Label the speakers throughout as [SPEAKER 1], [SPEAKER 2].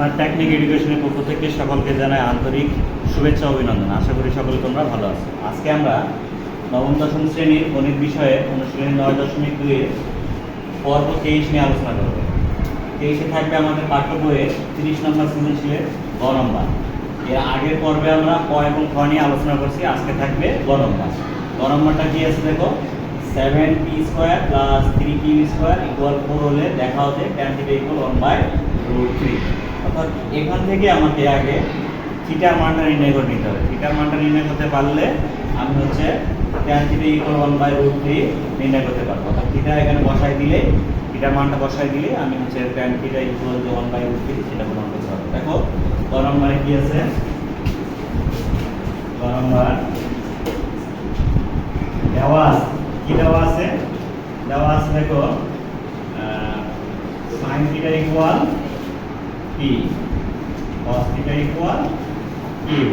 [SPEAKER 1] Smart technique এডুকেশনের পক্ষ থেকে সকলকে জানাই আন্তরিক শুভেচ্ছা অভিনন্দন। আশা করি সকলে তোমরা ভালো আছো। আজকে আমরা নবম, দশম শ্রেণির গণিত বিষয়ে অনুশীলনী নয় দশমিক দুইয়ের পর্ব তেইশ নিয়ে আলোচনা করব। তেইশে থাকবে আমাদের পাঠ্য বইয়ের তিরিশ নম্বর সৃজনশীলের গ নম্বর। এর আগের পর্বে আমরা ক এবং খ নিয়ে আলোচনা করছি, আজকে থাকবে গ নম্বর। গ নম্বরটা কি আছে দেখো? Seven P square plus three P square equal four হলে দেখা হচ্ছে tan theta equal one by root three অর্থাৎ এখান থেকে আমাকে আগে থিটার মানটা নির্ণয় করে নিতে হবে। থিটার মানটা নির্ণয় করতে পারলে আমি হচ্ছে tan theta equal one by root three নির্ণয় করতে পারব। অর্থাৎ থিটা এখানে বসাই দিলে থিটার মানটা বসাই দিলে আমি হচ্ছে ট্যান থিটা ইকুয়াল যে ওয়ান বাই রুট থ্রি সেটা প্রমাণ করতে পারব। দেখো ক নম্বরে কি আছে? ক নম্বর দেওয়া আছে কি দেওয়া আছে? দেওয়া আছে দেখো sine theta equal P cos theta equal Q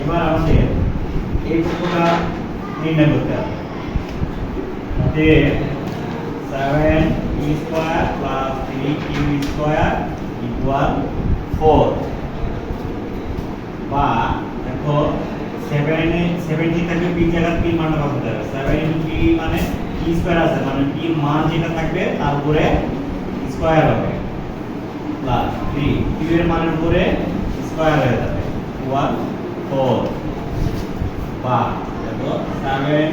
[SPEAKER 1] এবার আমাদের এই সূত্রটা নির্ণয় করতে হবে। যে seven E square plus three Q square equal four বা দেখো সেভেন সেভেন্টি থেকে পি জায়গা পি মানটা কত হবে। সেভেন পি মানে পি স্কোয়ার আছে মানে পি মান যেটা থাকবে তার উপরে স্কোয়ার হবে। প্লাস থ্রি কিউ এর মানের উপরে স্কোয়ার হয়ে যাবে। ওয়ান ফোর বা দেখো seven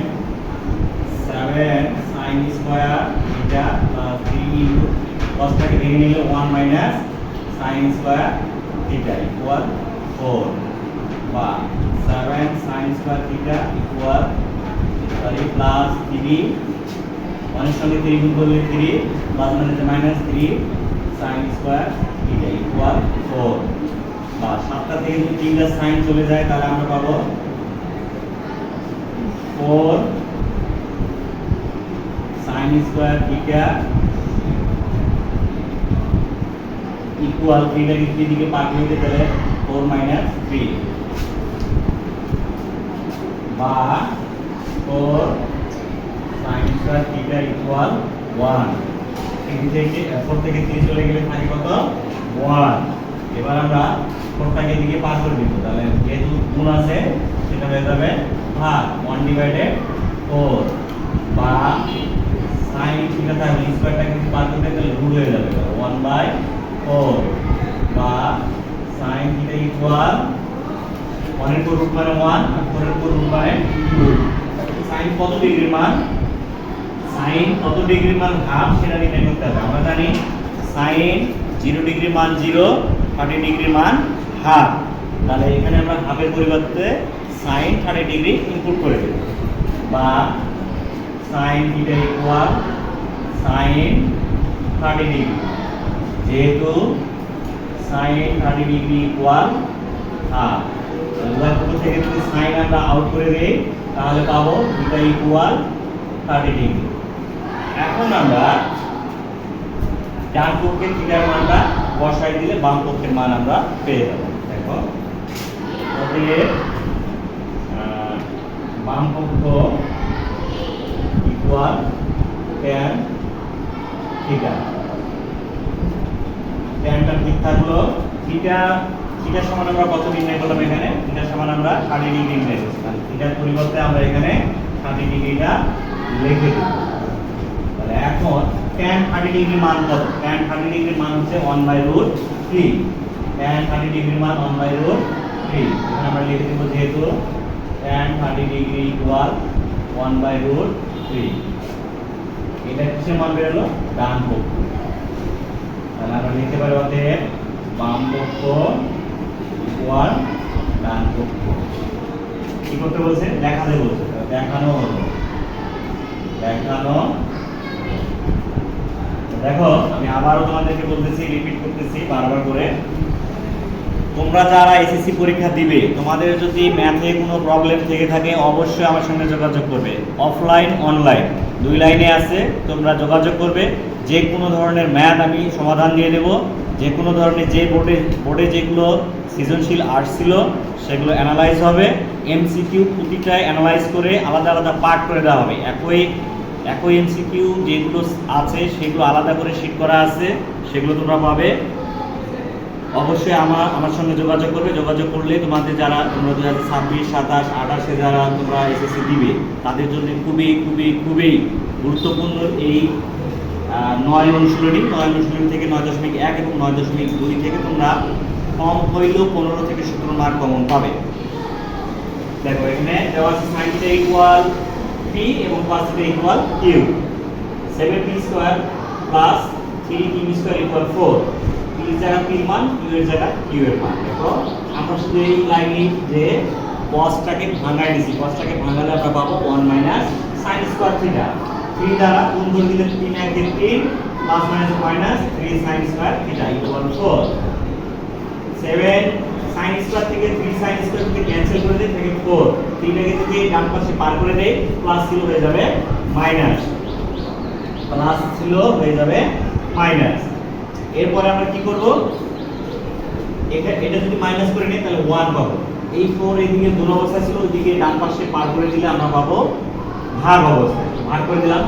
[SPEAKER 1] seven sine square theta plus three into কসটাকে ভেঙে নিলে one minus sine square theta equal four বা seven sine square theta equal sorry plus three ওয়ানের সঙ্গে থ্রি গুণ করলে থ্রি প্লাস মানে minus three sine square theta equal four বা সাতটা থেকে যদি তিনটা সাইন চলে যায়, তাহলে আমরা পাবো four sine square theta equal থ্রিটা যদি দিকে পাঠিয়ে দিতে তাহলে ফোর মাইনাস থ্রি বা four sine square theta equal one three থেকে ফোর থেকে থ্রি চলে গেলে থাকে কত? ওয়ান এবার আমরা ফোরটাকে দিকে পার করে দিব তাহলে যেহেতু গুণ আছে, সেটা হয়ে যাবে ভাগ। ওয়ান ডিভাইডেড ফোর বা সাইন থিটা থাকলে স্কোয়ারটাকে যদি পার করতে তাহলে রুট হয়ে যাবে। ওয়ান বাই ফোর বা সাইন থিটা ইকুয়াল উপর রুট মানে ওয়ান উপর রুট মানে সাইন কত ডিগ্রির মান? সাইন কত ডিগ্রির মান? হাফ, সেটা নির্ণয় করতে হবে। আমরা জানি সাইন জিরো ডিগ্রির মান জিরো, থার্টি ডিগ্রির মান হাফ। তাহলে এখানে আমরা হাফের পরিবর্তে সাইন থার্টি ডিগ্রি ইনপুট করে দেব। বা sine theta equal sine thirty degree. যেহেতু sine thirty degree equal half. উভয় পক্ষ থেকে যদি সাইন আমরা আউট করে দেই, তাহলে পাবো থিটা ইকুয়াল থার্টি ডিগ্রি এখন আমরা ডান পক্ষের থিটার মানটা বসাই দিলে বাম পক্ষের মান আমরা পেয়ে যাব। দেখো বাম পক্ষ ইকুয়াল ট্যান থিটা ট্যানটা ঠিক থাকল থিটা থিটার সমান আমরা কত নির্ণয় করলাম এখানে? থিটার সমান আমরা ষাট ডিগ্রি নির্ণয় করছিলাম থিটার পরিবর্তে আমরা এখানে ষাট ডিগ্রিটা লিখে দিব তাহলে এখন ট্যান থার্টি ডিগ্রি মান কত? ট্যান থার্টি ডিগ্রির মান হচ্ছে one by root three tan thirty ডিগ্রির মান ওয়ান বাই রুট থ্রি এখানে আমরা লিখে দেবো যেহেতু tan thirty degree equal one by root three এটা কিসের মান বেরোলো? ডান পক্ষ। তাহলে আমরা লিখতে পারি অতএব বাম পক্ষ ইকুয়াল ডান কি করতে বলছে? দেখাতে বলছে। দেখানো হলো। দেখানো দেখো, আমি আবারও তোমাদেরকে বলতেছি রিপিট করতেছি বারবার করে। তোমরা যারা এসএসসি পরীক্ষা দিবে, তোমাদের যদি ম্যাথে কোনো প্রবলেম থেকে থাকে, অবশ্যই আমার সঙ্গে যোগাযোগ করবে। অফলাইন অনলাইন দুই লাইনে আছে, তোমরা যোগাযোগ করবে। যে কোনো ধরনের ম্যাথ আমি সমাধান দিয়ে দেব। যে কোনো ধরনের যে বোর্ডে বোর্ডে যেগুলো সৃজনশীল আর্ট ছিল, সেগুলো অ্যানালাইজ হবে। এমসিকিউ প্রতিটায় অ্যানালাইজ করে আলাদা আলাদা পার্ট করে দেওয়া হবে। একই একই এমসিকিউ যেগুলো আছে, সেগুলো আলাদা করে শিট করা আছে, সেগুলো তোমরা পাবে। অবশ্যই আমার আমার সঙ্গে যোগাযোগ করবে। যোগাযোগ করলে তোমাদের যারা, তোমরা দু হাজার ছাব্বিশ, সাতাশ, আঠাশে যারা তোমরা এসএসসি দিবে, তাদের জন্য খুবই খুবই খুবই গুরুত্বপূর্ণ এই নয় অনুশীলনী নয় অনুশীলনী থেকে নয় দশমিক এক এবং নয় দশমিক দুই থেকে তোমরা কম হইলেও পনেরো থেকে সতেরো মার্ক কমন পাবে। দেখো, এখানে দেওয়া আছে সাইন থিটা ইকুয়াল পি এবং cos theta equal Q seven P square plus three Q square equal four P এর জায়গা পির মান কিউ এর জায়গা কিউ এর মান। দেখো, আমরা শুধু এই লাইনে যে কসটাকে ভাঙাই দিছি কসটাকে ভাঙালে আমরা পাবো one minus sine square theta three দ্বারা গুণ করে দিলে তিন এক দিন তিন plus minus minus three sine square theta equal four seven sine square থেকে থ্রি সাইন স্কোয়ার থেকে ক্যান্সেল করে দেয় থেকে ফোর তিনটাকে যদি ডান পাশে পার করে দেয় প্লাস ছিল হয়ে যাবে মাইনাস প্লাস ছিল হয়ে যাবে মাইনাস এরপরে আমরা কি করব? এটা এটা যদি মাইনাস করে নিই, তাহলে ওয়ান পাবো। এই ফোর এইদিকে দূর অবস্থা ছিল, ওইদিকে ডান পাশে পার করে দিলে আমরা পাবো ভাগ অবস্থায়। ভাগ করে দিলাম।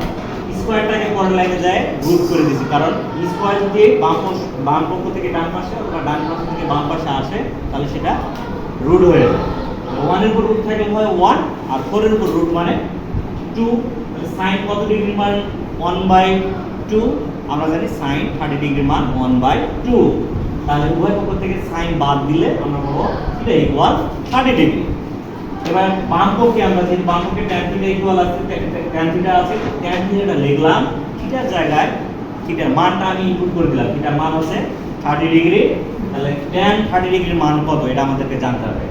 [SPEAKER 1] স্কোয়ারটাকে পরের লাইনে যায় রুট করে দিছি কারণ স্কোয়ার যদি বাম পক্ষ- বাম পক্ষ থেকে ডান পাশে অথবা ডান পাশ থেকে বাম পাশে আসে, তাহলে সেটা রুট হয়ে যাবে ওয়ানের উপর রুট থাকলে হয় ওয়ান আর ফোরের উপর রুট মানে টু সাইন কত ডিগ্রি মান? ওয়ান বাই টু আমরা জানি সাইন থার্টি ডিগ্রি মান ওয়ান বাই টু তাহলে উভয় পক্ষ থেকে সাইন বাদ দিলে আমরা বলব ইকুয়াল থার্টি ডিগ্রি এবার বাম আমরা যে বাম পক্ষে ট্যান থিটা ইকুয়াল আছে ট্যান থিটা আছে ট্যান থিটাটা লিখলাম থিটার জায়গায় থিটার মানটা আমি ইনপুট করে দিলাম। থিটার মান হচ্ছে থার্টি ডিগ্রি তাহলে ট্যান থার্টি ডিগ্রির মান কত? এটা আমাদেরকে জানতে হবে।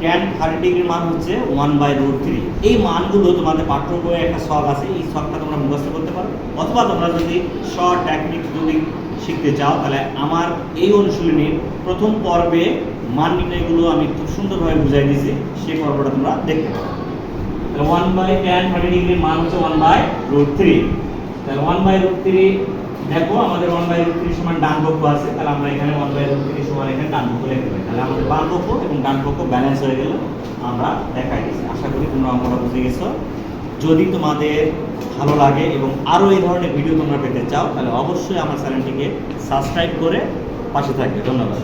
[SPEAKER 1] ট্যান থার্টি ডিগ্রির মান হচ্ছে ওয়ান বাই রুট থ্রি এই মানগুলো তোমাদের পাঠ্য বইয়ে একটা শখ আছে, এই শখটা তোমরা মুখস্থ করতে পারো। অথবা তোমরা যদি শর্ট টেকনিক যদি শিখতে চাও, তাহলে আমার এই অনুশীলনীর প্রথম পর্বে মান নির্ণয়গুলো আমি খুব সুন্দরভাবে বুঝাই দিয়েছি, সেই পর্বটা তোমরা দেখতে পারো। তাহলে ওয়ান বাই ট্যান থার্টি ডিগ্রির মান হচ্ছে ওয়ান বাই রুট থ্রি তাহলে ওয়ান বাই রুট থ্রি দেখো আমাদের ওয়ান বাই রুট থ্রি সমান ডান পক্ষ আছে, তাহলে আমরা এখানে ওয়ান বাই রুট থ্রি সমান এখানে ডান পক্ষ লিখতে পারি তাহলে আমাদের বাম পক্ষ এবং ডান পক্ষ ব্যালেন্স হয়ে গেল, আমরা দেখাই দিচ্ছি আশা করি তোমরা অঙ্কটা বুঝে গেছো। যদি তোমাদের ভালো লাগে এবং আরও এই ধরনের ভিডিও তোমরা পেতে চাও, তাহলে অবশ্যই আমার চ্যানেলটিকে সাবস্ক্রাইব করে পাশে থাকবে। ধন্যবাদ।